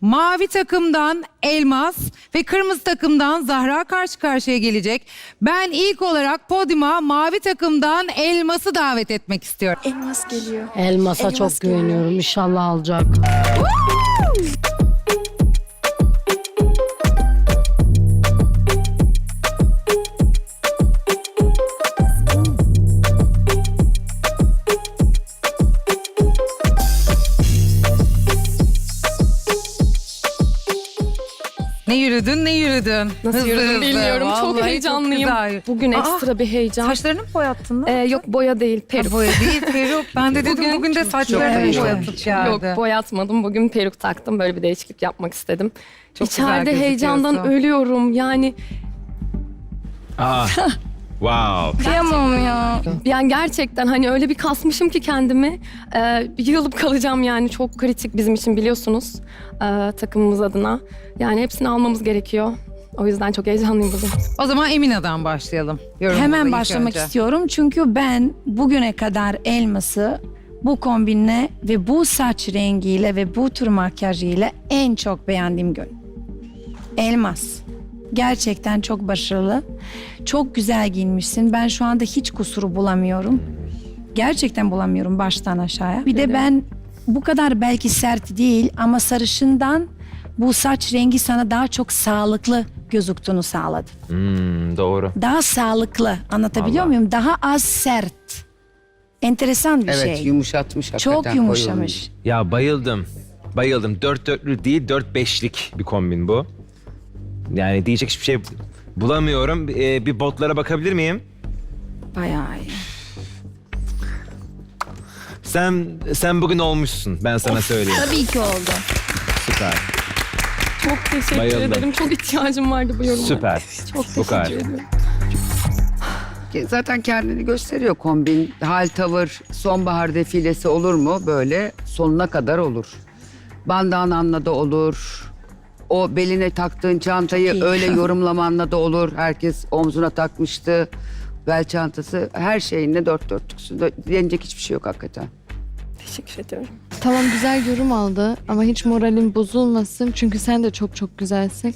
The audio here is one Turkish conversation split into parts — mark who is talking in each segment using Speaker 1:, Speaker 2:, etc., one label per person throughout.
Speaker 1: Mavi takımdan Elmas ve kırmızı takımdan Zahra karşı karşıya gelecek. Ben ilk olarak podyuma mavi takımdan Elmas'ı davet etmek istiyorum.
Speaker 2: Elmas geliyor.
Speaker 3: Elmas'a
Speaker 2: Elmas
Speaker 3: çok
Speaker 2: geliyor.
Speaker 3: güveniyorum. İnşallah alacak.
Speaker 1: Yürüdün ne yürüdün.
Speaker 2: Nasıl
Speaker 1: Hızlı
Speaker 2: yürüdüm
Speaker 1: hızlı.
Speaker 2: bilmiyorum.
Speaker 1: Vallahi
Speaker 2: çok heyecanlıyım.
Speaker 1: güzel.
Speaker 2: Bugün
Speaker 1: Aa,
Speaker 2: ekstra bir heyecan.
Speaker 1: Saçlarını mı boyattın?
Speaker 2: Ee, yok boya değil peruk.
Speaker 1: Boya değil peruk. Ben de dedim bugün,
Speaker 2: Bugün-
Speaker 1: de saçlarını
Speaker 2: Evet.
Speaker 1: boyatıp geldi.
Speaker 2: Yok boyatmadım. Bugün peruk taktım. Böyle bir değişiklik yapmak istedim.
Speaker 1: Çok güzel
Speaker 2: İçeride heyecandan
Speaker 1: gözüküyorsun.
Speaker 2: ölüyorum. Yani
Speaker 4: Aa. wow.
Speaker 2: kıyamam ya. Yani gerçekten hani öyle bir kasmışım ki kendimi. Ee, yığılıp kalacağım yani. Çok kritik bizim için biliyorsunuz. Ee, takımımız adına. Yani hepsini almamız gerekiyor. O yüzden çok heyecanlıyım bugün.
Speaker 1: O zaman Emina'dan başlayalım. Yorumumuza
Speaker 5: Hemen
Speaker 1: ilk
Speaker 5: başlamak
Speaker 1: önce.
Speaker 5: istiyorum çünkü ben bugüne kadar elması bu kombinle ve bu saç rengiyle ve bu tür makyajıyla en çok beğendiğim gün. Elmas. Gerçekten çok başarılı. Çok güzel giyinmişsin. Ben şu anda hiç kusuru bulamıyorum. Gerçekten bulamıyorum baştan aşağıya. Bir de ben bu kadar belki sert değil ama sarışından bu saç rengi sana daha çok sağlıklı gözüktüğünü sağladı
Speaker 4: Hmm, doğru.
Speaker 5: daha sağlıklı anlatabiliyor
Speaker 4: Vallahi.
Speaker 5: muyum? Daha az sert. Enteresan bir
Speaker 6: Evet
Speaker 5: şey.
Speaker 6: yumuşatmış hakikaten.
Speaker 5: Çok
Speaker 6: koyulmuş.
Speaker 5: yumuşamış.
Speaker 4: Ya bayıldım. Bayıldım. Dört dörtlü değil, dört beşlik bir kombin bu. Yani diyecek hiçbir şey bulamıyorum. Ee, bir botlara bakabilir miyim?
Speaker 5: Bayağı iyi.
Speaker 4: Sen sen bugün olmuşsun. Ben sana söyleyeyim.
Speaker 5: Tabii ki oldu.
Speaker 4: Süper.
Speaker 2: Çok teşekkür
Speaker 4: Bayıldım.
Speaker 2: ederim. Çok ihtiyacım vardı bu yoruma.
Speaker 4: Süper.
Speaker 2: Çok
Speaker 4: Bu kadar.
Speaker 2: teşekkür ederim.
Speaker 6: Ki Zaten kendini gösteriyor kombin. Hal, tavır, sonbahar defilesi olur mu? Böyle sonuna kadar olur. Bandananla da olur. O beline taktığın çantayı öyle yorumlamanla da olur. Herkes omzuna takmıştı. Bel çantası her şeyinle dört dörtlüksün. Denecek hiçbir şey yok hakikaten.
Speaker 2: Teşekkür ediyorum.
Speaker 7: Tamam güzel yorum aldı ama hiç moralim bozulmasın çünkü sen de çok çok güzelsin.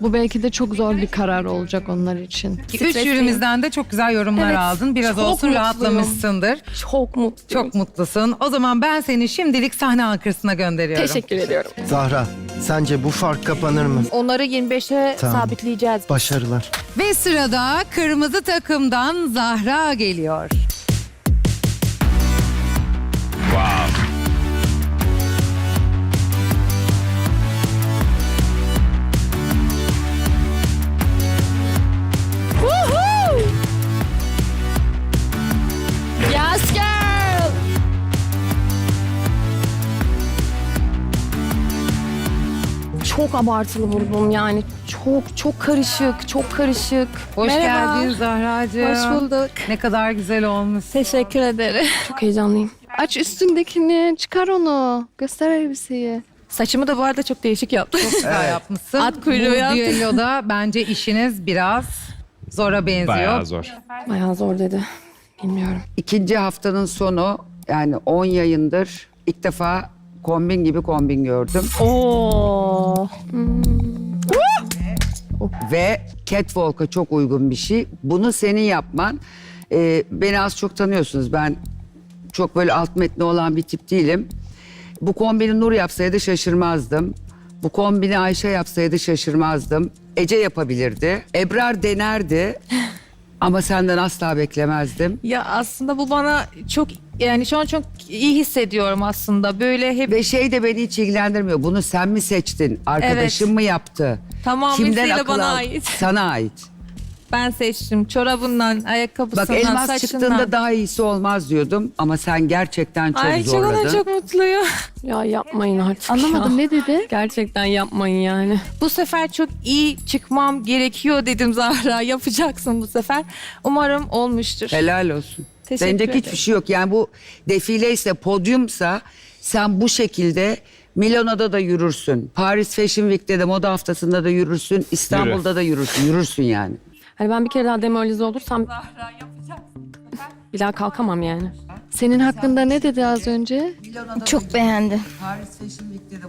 Speaker 7: Bu belki de çok zor bir karar olacak onlar için.
Speaker 1: Üç
Speaker 2: Stresliyim.
Speaker 1: jürimizden de çok güzel yorumlar
Speaker 2: Evet,
Speaker 1: aldın. Biraz
Speaker 2: çok
Speaker 1: olsun
Speaker 2: mutluyum.
Speaker 1: rahatlamışsındır.
Speaker 2: Çok mutluyum.
Speaker 1: Çok mutlusun. O zaman ben seni şimdilik sahne arkasına gönderiyorum.
Speaker 2: Teşekkür ediyorum.
Speaker 8: Zahra, sence bu fark kapanır mı?
Speaker 9: Onları 25'e
Speaker 8: Tamam.
Speaker 9: sabitleyeceğiz.
Speaker 8: Başarılar.
Speaker 1: Ve sırada kırmızı takımdan Zahra geliyor.
Speaker 2: Çok abartılı buldum yani. Çok çok karışık, çok karışık.
Speaker 1: Hoş
Speaker 2: Merhaba.
Speaker 1: geldin Zahra'cığım.
Speaker 2: Hoş bulduk.
Speaker 1: Ne kadar güzel olmuş.
Speaker 2: Teşekkür ederim. Çok heyecanlıyım.
Speaker 7: Aç üstündekini, çıkar onu. Göster elbiseyi.
Speaker 9: Saçımı da bu arada çok değişik yaptım.
Speaker 1: Güzel yapmışsın.
Speaker 9: At kuyruğu
Speaker 1: Bu düelloda bence işiniz biraz zora benziyor.
Speaker 4: Bayağı zor.
Speaker 2: Bayağı zor dedi. Bilmiyorum.
Speaker 6: İkinci haftanın sonu yani 10 yayındır ilk defa kombin gibi kombin gördüm.
Speaker 9: Oo.
Speaker 6: Ve catwalk'a çok uygun bir şey. Bunu senin yapman. e, beni az çok tanıyorsunuz. Ben çok böyle alt metni olan bir tip değilim. Bu kombini Nur yapsaydı şaşırmazdım. Bu kombini Ayşe yapsaydı şaşırmazdım. Ece yapabilirdi. Ebrar denerdi. Ama senden asla beklemezdim.
Speaker 9: Ya aslında bu bana çok yani şu an çok iyi hissediyorum aslında. Böyle hep
Speaker 6: Ve şey de beni hiç ilgilendirmiyor. Bunu sen mi seçtin? Arkadaşın
Speaker 9: Evet.
Speaker 6: mı yaptı?
Speaker 9: tamamıyla
Speaker 6: akıl
Speaker 9: bana
Speaker 6: aldın?
Speaker 9: ait.
Speaker 6: Sana ait.
Speaker 9: Ben seçtim. Çorabından, ayakkabısından,
Speaker 6: Bak elmas
Speaker 9: saçından.
Speaker 6: çıktığında daha iyisi olmaz diyordum. Ama sen gerçekten çok
Speaker 9: Ay çok
Speaker 6: zorladın.
Speaker 9: çok mutluyum.
Speaker 2: Ya yapmayın artık
Speaker 7: Anlamadım
Speaker 2: ya.
Speaker 7: ne dedi?
Speaker 2: Gerçekten yapmayın yani.
Speaker 9: Bu sefer çok iyi çıkmam gerekiyor dedim Zahra. Yapacaksın bu sefer. Umarım olmuştur.
Speaker 6: Helal olsun.
Speaker 9: Teşekkür
Speaker 6: Denecek
Speaker 9: ederim.
Speaker 6: hiçbir şey yok. Yani bu defile ise, podyumsa sen bu şekilde Milano'da da yürürsün. Paris Fashion Week'te de moda haftasında da yürürsün. İstanbul'da da yürürsün. Yürürsün yani.
Speaker 2: Hani ben bir kere daha demoralize olursam bir daha kalkamam yani.
Speaker 7: Senin hakkında ne dedi az önce?
Speaker 3: Çok beğendim.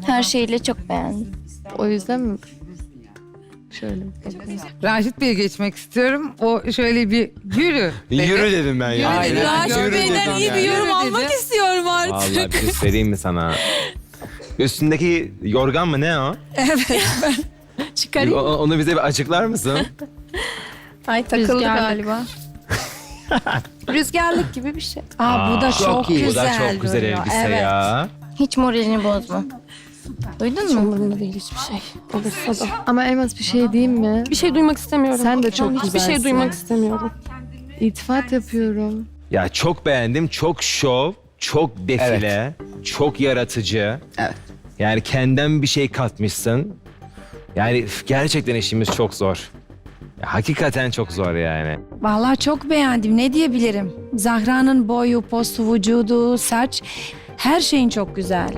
Speaker 3: Her şeyle çok beğendim.
Speaker 7: O yüzden mi? Şöyle bakayım.
Speaker 1: Raşit Bey'e geçmek istiyorum. O şöyle bir yürü. dedi.
Speaker 4: Yürü dedim ben ya.
Speaker 1: Yürü dedi.
Speaker 9: Raşit
Speaker 1: Yürü
Speaker 9: Bey'den
Speaker 1: dedim
Speaker 9: iyi
Speaker 1: yani.
Speaker 9: bir yorum
Speaker 1: Yürü
Speaker 9: almak
Speaker 1: dedi.
Speaker 9: istiyorum artık.
Speaker 4: Vallahi bir şey mi sana? Üstündeki yorgan mı ne o?
Speaker 9: Çıkarayım.
Speaker 4: O- Onu bize bir açıklar mısın?
Speaker 9: Ay takıldı
Speaker 7: Rüzgarlık.
Speaker 9: galiba. Rüzgarlık gibi bir şey.
Speaker 5: Aa, bu da çok,
Speaker 6: iyi.
Speaker 4: Bu
Speaker 5: güzel
Speaker 4: da çok güzel
Speaker 5: duruyor.
Speaker 4: elbise
Speaker 5: evet.
Speaker 4: ya.
Speaker 3: Hiç moralini bozma. Duydun mu?
Speaker 2: umurumda değil hiçbir şey. Olursa da.
Speaker 7: Ama Elmas bir şey diyeyim mi?
Speaker 2: Bir şey duymak istemiyorum.
Speaker 7: Sen de çok
Speaker 2: Hiçbir şey
Speaker 7: güzelsin.
Speaker 2: duymak istemiyorum.
Speaker 7: İltifat yapıyorum.
Speaker 4: Ya çok beğendim. Çok şov, çok defile, çok yaratıcı.
Speaker 6: Evet.
Speaker 4: Yani kendinden bir şey katmışsın. Yani üf, gerçekten işimiz çok zor. Ya, hakikaten çok zor yani.
Speaker 5: Vallahi çok beğendim. Ne diyebilirim? Zahra'nın boyu, postu, vücudu, saç her şeyin çok güzel.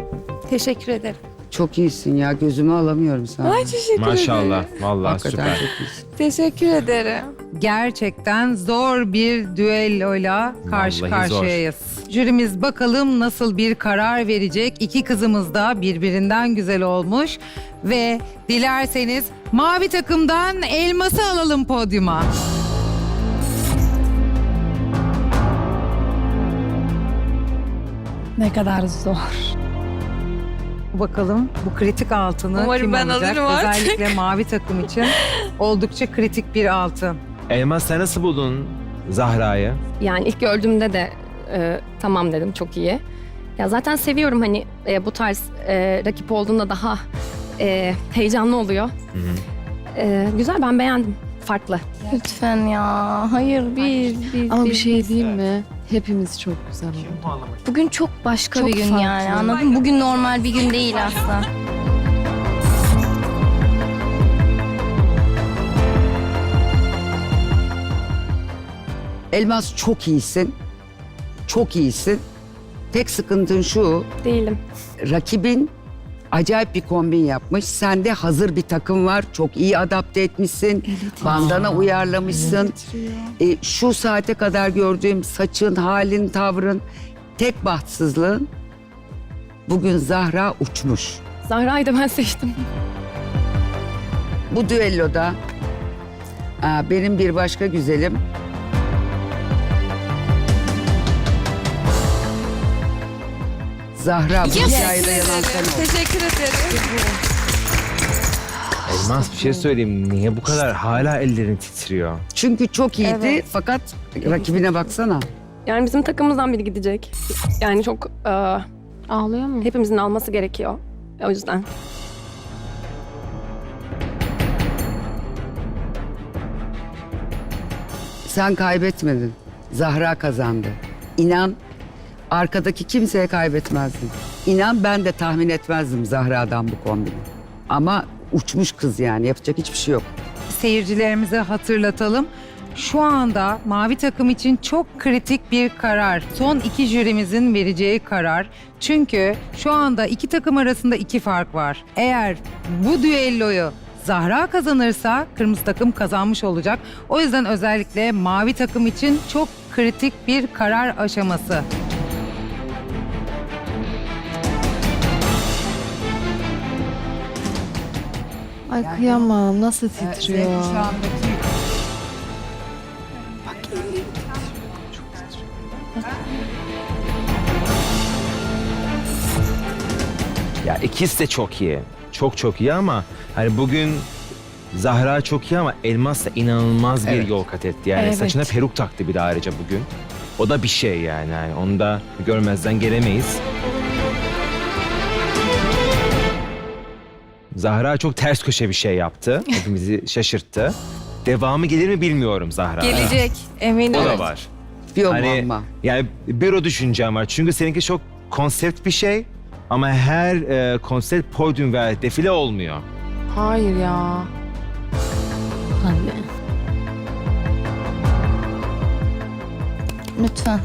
Speaker 9: Teşekkür ederim.
Speaker 6: Çok iyisin ya gözümü alamıyorum sana.
Speaker 9: Ay teşekkür
Speaker 4: Maşallah.
Speaker 9: ederim.
Speaker 4: Vallahi
Speaker 6: Hakikaten
Speaker 4: süper.
Speaker 6: çok iyisin.
Speaker 9: Teşekkür ederim.
Speaker 1: Gerçekten zor bir düelloyla karşı
Speaker 4: Vallahi zor.
Speaker 1: karşıyayız. Jürimiz bakalım nasıl bir karar verecek. İki kızımız da birbirinden güzel olmuş. Ve dilerseniz mavi takımdan elması alalım podyuma.
Speaker 5: Ne kadar zor.
Speaker 1: Bakalım bu kritik altını
Speaker 9: Umarım
Speaker 1: kim
Speaker 9: ben
Speaker 1: alacak?
Speaker 9: alırım artık.
Speaker 1: Özellikle mavi takım için oldukça kritik bir altın.
Speaker 4: Elmas sen nasıl buldun Zahra'yı?
Speaker 2: Yani ilk gördüğümde de e, tamam dedim çok iyi. Ya zaten seviyorum hani e, bu tarz e, rakip olduğunda daha e, heyecanlı oluyor. E, güzel ben beğendim. Farklı.
Speaker 3: Lütfen ya. Hayır biz biz.
Speaker 7: Ama bir
Speaker 3: biz,
Speaker 7: şey diyeyim mi? Hepimiz çok güzel olduk.
Speaker 3: Bugün çok başka
Speaker 7: Çok
Speaker 3: bir gün
Speaker 7: farklı.
Speaker 3: yani anladın mı? Bugün normal bir gün değil aslında.
Speaker 6: Elmas çok iyisin. Çok iyisin. Tek sıkıntın şu
Speaker 2: Değilim.
Speaker 6: rakibin acayip bir kombin yapmış. Sende hazır bir takım var. Çok iyi adapte etmişsin. Bandana uyarlamışsın. E, şu saate kadar gördüğüm saçın, halin, tavrın tek bahtsızlığın bugün Zahra uçmuş.
Speaker 2: Zahra'yı da ben seçtim.
Speaker 6: Bu düelloda aa, benim bir başka güzelim Zahra bu hikayede yalan sen ol.
Speaker 9: Teşekkür ederim.
Speaker 4: Elmas bir şey söyleyeyim. Niye bu kadar hala ellerin titriyor?
Speaker 6: Çünkü çok iyiydi
Speaker 9: Evet.
Speaker 6: fakat rakibine baksana.
Speaker 2: Yani bizim takımımızdan biri gidecek. Yani çok e,
Speaker 7: Ağlıyor mu?
Speaker 2: hepimizin alması gerekiyor. O yüzden.
Speaker 6: Sen kaybetmedin. Zahra kazandı. İnan arkadaki kimseye kaybetmezdin. İnan ben de tahmin etmezdim Zahra'dan bu kombini. Ama uçmuş kız yani yapacak hiçbir şey yok.
Speaker 1: Seyircilerimize hatırlatalım. Şu anda mavi takım için çok kritik bir karar. Son iki jürimizin vereceği karar. Çünkü şu anda iki takım arasında iki fark var. Eğer bu düelloyu Zahra kazanırsa kırmızı takım kazanmış olacak. O yüzden özellikle mavi takım için çok kritik bir karar aşaması.
Speaker 7: Ay kıyamam nasıl titriyor.
Speaker 4: Ya ikisi de çok iyi. Çok çok iyi ama hani bugün Zahra çok iyi ama Elmas da inanılmaz bir
Speaker 6: Evet.
Speaker 4: yol kat etti. Yani
Speaker 2: Evet.
Speaker 4: saçına peruk taktı bir de ayrıca bugün. O da bir şey yani. yani onu da görmezden gelemeyiz. Zahra çok ters köşe bir şey yaptı. Hepimizi şaşırttı. Devamı gelir mi bilmiyorum Zahra.
Speaker 9: Gelecek eminim.
Speaker 4: O da var.
Speaker 6: Bir o
Speaker 4: Hani
Speaker 6: muamma.
Speaker 4: yani bir o düşüncem var. Çünkü seninki çok konsept bir şey ama her e, konsept podyum veya defile olmuyor.
Speaker 7: Hayır ya.
Speaker 3: Lütfen.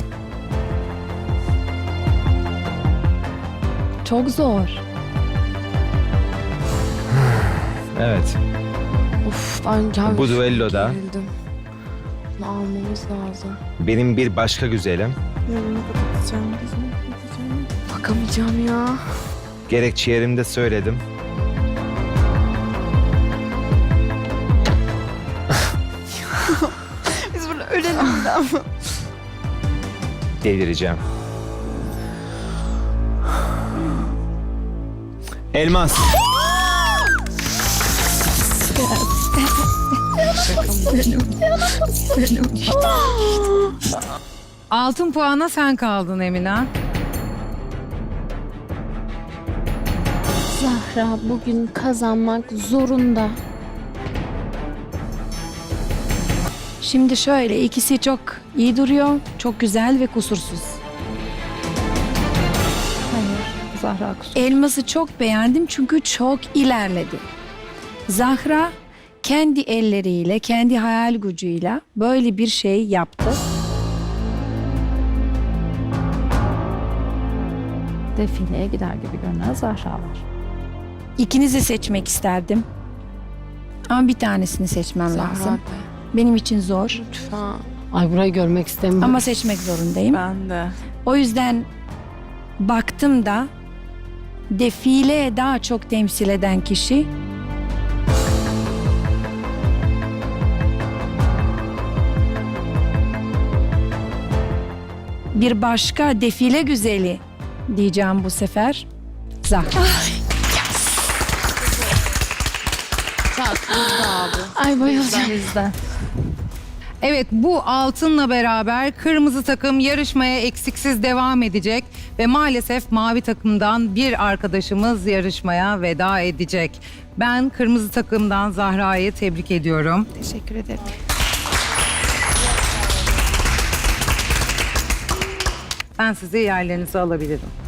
Speaker 5: Çok zor.
Speaker 4: Evet.
Speaker 7: Of ben
Speaker 4: Bu düelloda
Speaker 7: gerildim. Bunu almamız lazım.
Speaker 4: Benim bir başka güzelim.
Speaker 7: Bakamayacağım ya.
Speaker 4: Gerekçe yerimde söyledim.
Speaker 3: Biz burada ölelim de ama.
Speaker 4: Delireceğim. Elmas.
Speaker 1: Altın puana sen kaldın Emine.
Speaker 10: Zahra bugün kazanmak zorunda.
Speaker 5: Şimdi şöyle ikisi çok iyi duruyor. Çok güzel ve kusursuz.
Speaker 10: Hayır, Zahra kusura.
Speaker 5: Elması çok beğendim çünkü çok ilerledi. Zahra kendi elleriyle, kendi hayal gücüyle böyle bir şey yaptı.
Speaker 10: Defileye gider gibi görünen Zahra var.
Speaker 5: İkinizi seçmek isterdim. Ama bir tanesini seçmem
Speaker 7: Zahra
Speaker 5: lazım.
Speaker 7: de.
Speaker 5: Benim için zor
Speaker 7: Lütfen.
Speaker 2: Ay burayı görmek istemiyorum.
Speaker 5: ama seçmek zorundayım.
Speaker 9: Ben de.
Speaker 5: O yüzden baktım da defile daha çok temsil eden kişi bir başka defile güzeli diyeceğim bu sefer. Zahra.
Speaker 10: Ay bayılacağım.
Speaker 1: Evet bu altınla beraber kırmızı takım yarışmaya eksiksiz devam edecek ve maalesef mavi takımdan bir arkadaşımız yarışmaya veda edecek. Ben kırmızı takımdan Zahra'yı tebrik ediyorum.
Speaker 3: Teşekkür ederim.
Speaker 1: Ben sizi yerlerinize alabilirim.